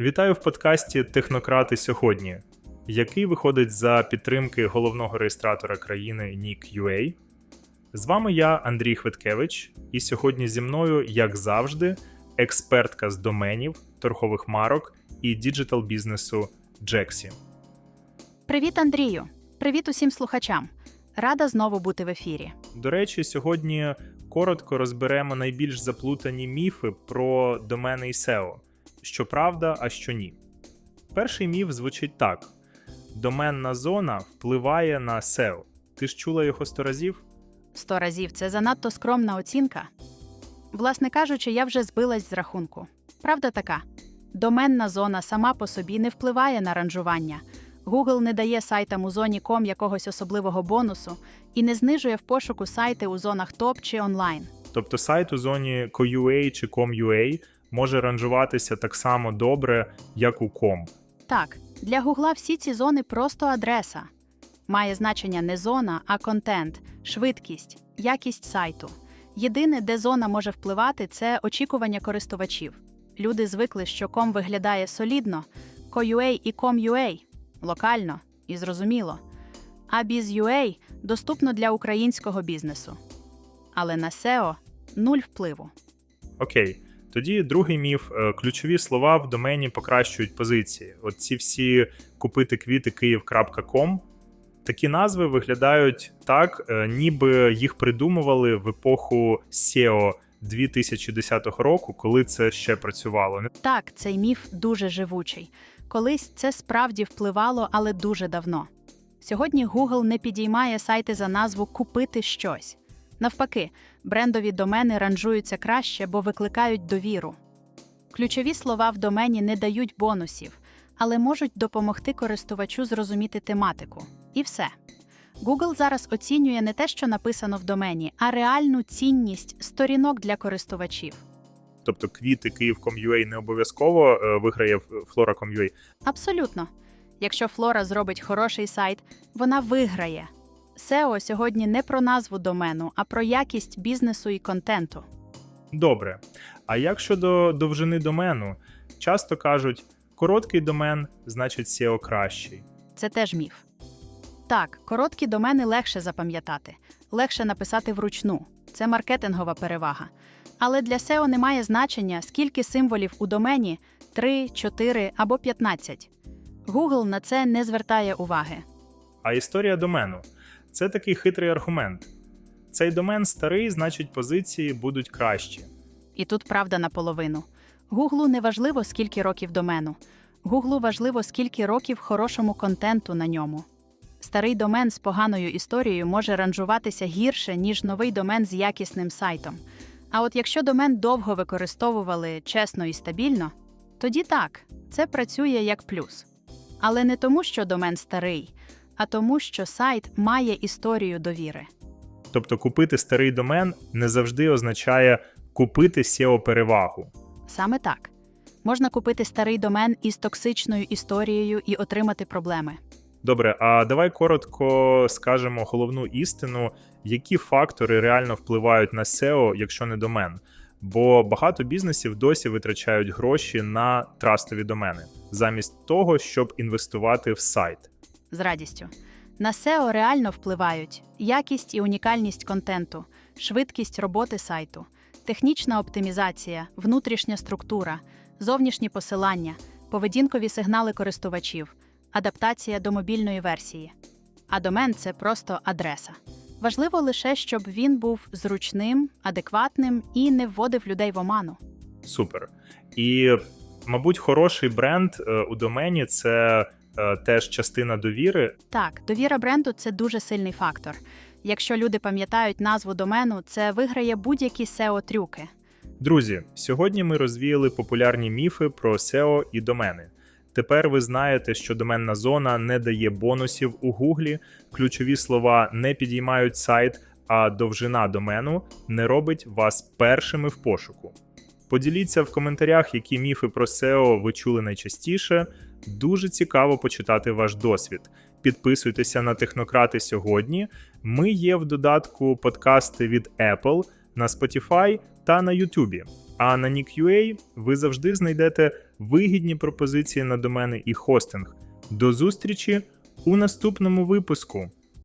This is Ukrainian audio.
Вітаю в подкасті Технократи сьогодні, який виходить за підтримки головного реєстратора країни NIC.UA. З вами я, Андрій Хвиткевич, і сьогодні зі мною, як завжди, експертка з доменів, торгових марок і діджитал бізнесу Джексі. Привіт, Андрію! Привіт усім слухачам! Рада знову бути в ефірі. До речі, сьогодні коротко розберемо найбільш заплутані міфи про домени і SEO. Що правда, а що ні. Перший міф звучить так: доменна зона впливає на SEO. Ти ж чула його сто разів? Сто разів це занадто скромна оцінка. Власне кажучи, я вже збилась з рахунку. Правда така: доменна зона сама по собі не впливає на ранжування. Google не дає сайтам у зоні ком якогось особливого бонусу і не знижує в пошуку сайти у зонах топ чи онлайн. Тобто сайт у зоні .com.ua чи com.ua може ранжуватися так само добре, як у com. Так, для Гугла всі ці зони просто адреса. Має значення не зона, а контент, швидкість, якість сайту. Єдине, де зона може впливати, це очікування користувачів. Люди звикли, що ком виглядає солідно, co.ua і com.ua – локально і зрозуміло. А biz.ua доступно для українського бізнесу. Але на SEO – нуль впливу. Окей. Тоді другий міф: Е, ключові слова в домені покращують позиції. От ці всі купити квіти київ.ком. Такі назви виглядають так, е, ніби їх придумували в епоху SEO 2010 року, коли це ще працювало. Так, цей міф дуже живучий. Колись це справді впливало, але дуже давно. Сьогодні Google не підіймає сайти за назву Купити щось. Навпаки, брендові домени ранжуються краще, бо викликають довіру. Ключові слова в домені не дають бонусів, але можуть допомогти користувачу зрозуміти тематику. І все. Google зараз оцінює не те, що написано в домені, а реальну цінність сторінок для користувачів. Тобто квіти київ.com.ua не обов'язково е, виграє Flora.com.ua. Абсолютно. Якщо Флора зробить хороший сайт, вона виграє. SEO сьогодні не про назву домену, а про якість бізнесу і контенту. Добре. А як щодо довжини домену? Часто кажуть, короткий домен значить SEO кращий. Це теж міф. Так, короткі домени легше запам'ятати, легше написати вручну. Це маркетингова перевага. Але для SEO немає значення, скільки символів у домені 3, 4 або 15. Google на це не звертає уваги. А історія домену це такий хитрий аргумент. Цей домен старий, значить позиції будуть кращі. І тут правда наполовину. Гуглу не важливо, скільки років домену. Гуглу важливо, скільки років хорошому контенту на ньому. Старий домен з поганою історією може ранжуватися гірше, ніж новий домен з якісним сайтом. А от якщо домен довго використовували чесно і стабільно, тоді так, це працює як плюс. Але не тому, що домен старий, а тому, що сайт має історію довіри. Тобто купити старий домен не завжди означає купити SEO перевагу. Саме так. Можна купити старий домен із токсичною історією і отримати проблеми. Добре, а давай коротко скажемо головну істину, які фактори реально впливають на SEO, якщо не домен. Бо багато бізнесів досі витрачають гроші на трастові домени, замість того, щоб інвестувати в сайт. З радістю. На SEO реально впливають якість і унікальність контенту, швидкість роботи сайту, технічна оптимізація, внутрішня структура, зовнішні посилання, поведінкові сигнали користувачів, адаптація до мобільної версії. А домен це просто адреса. Важливо лише, щоб він був зручним, адекватним і не вводив людей в оману. Супер. І, мабуть, хороший бренд е, у домені це теж частина довіри. Так, довіра бренду це дуже сильний фактор. Якщо люди пам'ятають назву домену, це виграє будь-які SEO-трюки. Друзі, сьогодні ми розвіяли популярні міфи про SEO і домени. Тепер ви знаєте, що доменна зона не дає бонусів у Гуглі, ключові слова не підіймають сайт, а довжина домену не робить вас першими в пошуку. Поділіться в коментарях, які міфи про SEO ви чули найчастіше. Дуже цікаво почитати ваш досвід. Підписуйтеся на технократи сьогодні. Ми є в додатку подкасти від Apple на Spotify та на YouTube. А на Nick.ua ви завжди знайдете вигідні пропозиції на домени і хостинг. До зустрічі у наступному випуску.